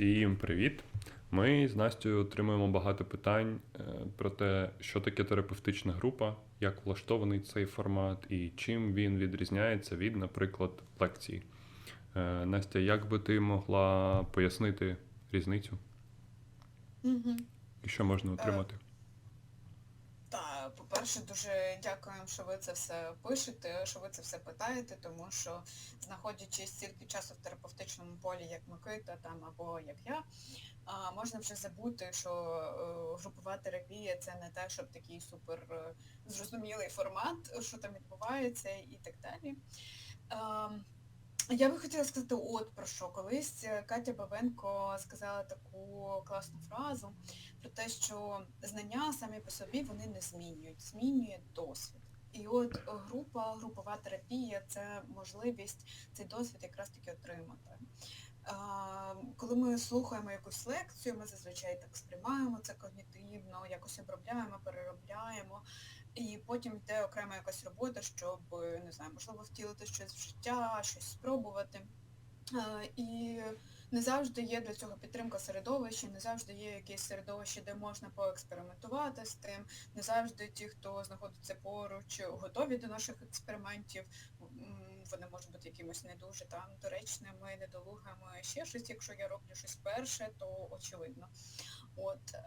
Всім привіт! Ми з Настю отримуємо багато питань е, про те, що таке терапевтична група, як влаштований цей формат і чим він відрізняється від, наприклад, лекцій. Е, Настя, як би ти могла пояснити різницю Угу. і що можна отримати? Та, по-перше, дуже дякуємо, що ви це все пишете, що ви це все питаєте, тому що знаходячись стільки часу в терапевтичному полі, як Микита там або як я, можна вже забути, що е, групова терапія це не те, щоб такий супер е, зрозумілий формат, що там відбувається і так далі. Я би хотіла сказати от про що. Колись е, Катя Бабенко сказала таку класну фразу про те, що знання самі по собі вони не змінюють, змінює досвід. І от група, групова терапія це можливість цей досвід якраз таки отримати. Коли ми слухаємо якусь лекцію, ми зазвичай так сприймаємо це когнітивно, якось обробляємо, переробляємо. І потім йде окрема якась робота, щоб, не знаю, можливо, втілити щось в життя, щось спробувати. Е, І не завжди є для цього підтримка середовища, не завжди є якесь середовище, де можна поекспериментувати з тим, не завжди ті, хто знаходиться поруч, готові до наших експериментів. Вони можуть бути якимось не дуже там доречними, недолугими, ще щось, якщо я роблю щось перше, то очевидно. От. е,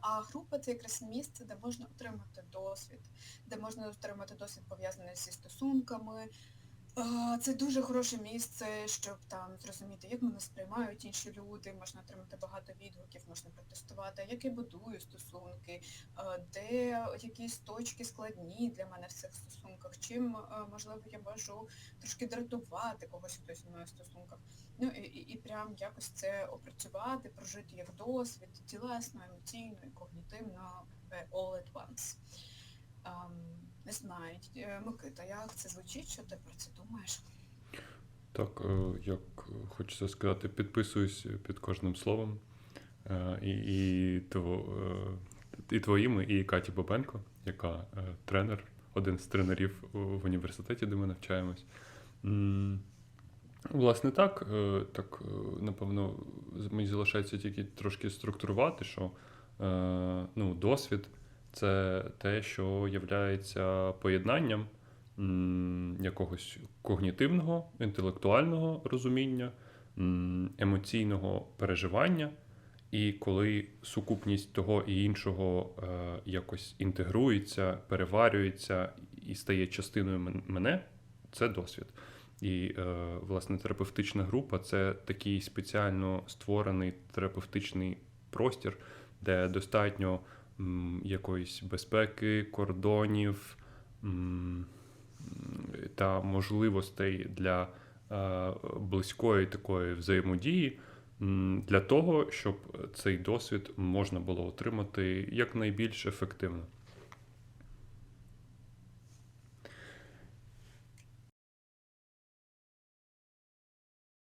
А група це якраз місце, де можна отримати досвід, де можна отримати досвід пов'язаний зі стосунками. Це дуже хороше місце, щоб там зрозуміти, як мене сприймають інші люди, можна отримати багато відгуків, можна протестувати, як я будую стосунки, де якісь точки складні для мене в цих стосунках, чим, можливо, я можу трошки дратувати когось, хто зі мною в стосунках. Ну і, і, і прям якось це опрацювати, прожити як досвід, тілесно, емоційно і когнітивно all at once. Не знаю, е, Микита, як це звучить, що ти про це думаєш? Так, е, як хочеться сказати, підписуюсь під кожним словом. Е, І, і, і твоїми, і Каті Бабенко, яка тренер, один з тренерів в університеті, де ми навчаємось. Власне, так, так, напевно, мені залишається тільки трошки структурувати, що ну, досвід це те, що є поєднанням якогось когнітивного, інтелектуального розуміння, емоційного переживання. І коли сукупність того і іншого е, якось інтегрується, переварюється і стає частиною мене, це досвід. І, е, власне, терапевтична група це такий спеціально створений терапевтичний простір, де достатньо якоїсь безпеки, кордонів та можливостей для е, близької такої взаємодії для того, щоб цей досвід можна було отримати якнайбільш ефективно.